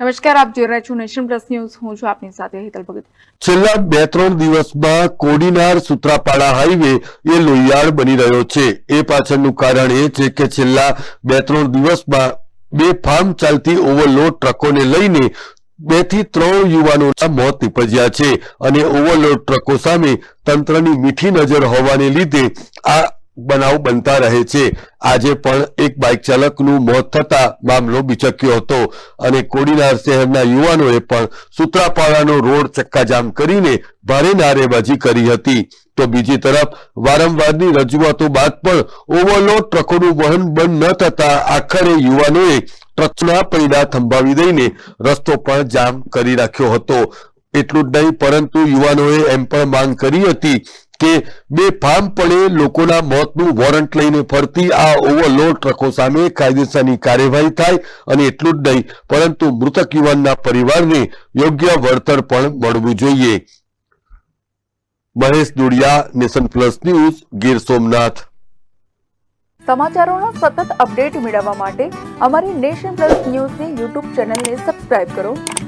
નમસ્કાર, આપ જોઈ રહ્યા છો નેશન પ્લસ ન્યૂઝ. હું છું આપની સાથે હેતલ ભગત. છેલ્લા બે ત્રણ દિવસમાં કોડીનાર સુત્રાપાડા હાઈવે એ લોહિયાળ બની રહ્યો છે. એ પાછળનું કારણ એ છે કે છેલ્લા બે ત્રણ દિવસમાં બે ફાર્મ ચાલતી ઓવરલોડ ટ્રકોને લઈને બેથી ત્રણ યુવાનોના મોત નીપજ્યા છે અને ઓવરલોડ ટ્રકો સામે તંત્રની મીઠી નજર હોવાને લીધે આ બનાવ બનતા રહે છે. આજે પણ એક બાઇક ચાલકનું મોત થતા મામલો બિચક્યો હતો અને કોડીનાર શહેરના યુવાનોએ પણ સુત્રાપાડાનો રોડ ચક્કાજામ કરીને ભારે નારેબાજી કરી હતી. તો બીજી તરફ વારંવારની રજૂઆતો બાદ પણ ઓવરલોડ ટ્રકોનું વહન બંધ ન થતા આખરે યુવાનોએ ટ્રકના પૈડા થંભાવી દઈને રસ્તો પણ જામ કરી રાખ્યો હતો. એટલું જ નહીં, પરંતુ યુવાનોએ એમ પણ માંગ કરી હતી કે બે ફાર્મપણે લોકોના મોતનું વોરંટ લઈને ફરતી આ ઓવરલોડ ટ્રકો સામે કાયદેસરની કાર્યવાહી થાય અને એટલું જ નહીં, પરંતુ મૃતક યુવાનના પરિવારને યોગ્ય વળતર પણ મળવું જોઈએ. Mahesh Dudiya, Nation Plus News, Gir Somnath. સમાચારોનો સતત અપડેટ મેળવવા માટે અમારી નેશન પ્લસ ન્યૂઝની યુટ્યુબ ચેનલને સબસ્ક્રાઇબ કરો.